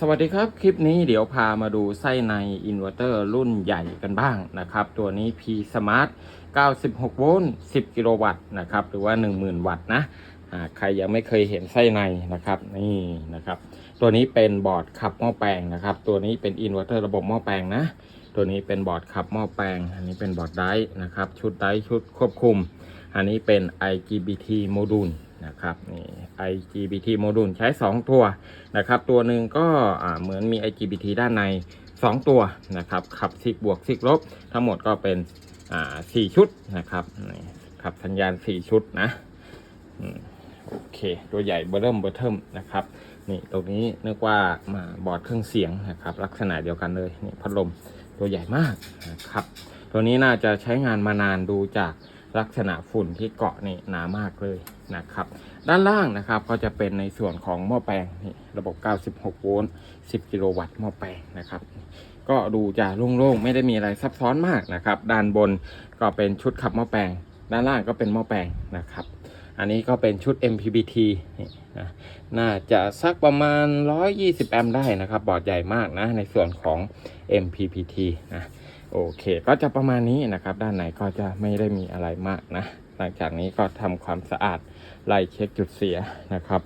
สวัสดีครับ คลิปนี้เดี๋ยวพามาดูไส้ในอินเวอร์เตอร์รุ่นใหญ่กันบ้างนะครับ ตัวนี้ P Smart 96 โวลต์ 10 กิโลวัตต์นะครับ หรือว่า 10,000 วัตต์นะใครยังไม่เคยเห็นไส้ในนะครับ นี่นะครับ ตัวนี้เป็นบอร์ดขับหม้อแปลงนะครับ ตัวนี้เป็นอินเวอร์เตอร์ระบบหม้อแปลงนะ ตัวนี้เป็นบอร์ดขับหม้อแปลง อันนี้เป็นบอร์ดไดร์นะครับ ชุดไดร์ชุดควบคุม อันนี้เป็น IGBT โมดูล นะครับนี่ IGBT โมดูลใช้ 2 ตัวนะครับ ตัวหนึ่งก็เหมือนมี IGBT ด้านใน 2 ตัวนะครับ ขับซิกบวกซิกลบ ทั้งหมดก็เป็นอ่า4ชุดนะครับขับสัญญาณ 4 ชุดนะโอเค ตัวใหญ่เบอร์เริ่มเบอร์เทิมนะครับนี่ตรงนี้นึกว่ามาบอร์ดเครื่องเสียงนะครับ ลักษณะเดียวกันเลยนี่พัดลมตัวใหญ่มากนะครับ ตัวนี้น่าจะใช้งานมานานดูจาก ลักษณะฝุ่นที่เกาะนี่หนามากเลยนะครับ ด้านล่างนะครับก็จะเป็นในส่วนของหม้อแปลงนี่ระบบ 96 โวลต์ 10 กิโลวัตต์หม้อแปลงนะครับ ก็ดูจะโล่งๆ ไม่ได้มีอะไรซับซ้อนมากนะครับ ด้านบนก็เป็นชุดขับหม้อแปลง ด้านล่างก็เป็นหม้อแปลงนะครับ อันนี้ก็เป็นชุด MPPT นี่นะน่าจะสักประมาณ 120 แอมป์ได้นะครับ บอร์ดใหญ่มากนะในส่วนของ MPPT นะ โอเค ก็จะประมาณนี้นะครับ ด้านในก็จะไม่ได้มีอะไรมากนะ หลังจากนี้ก็ทำความสะอาดไล่เช็คจุดเสียนะครับ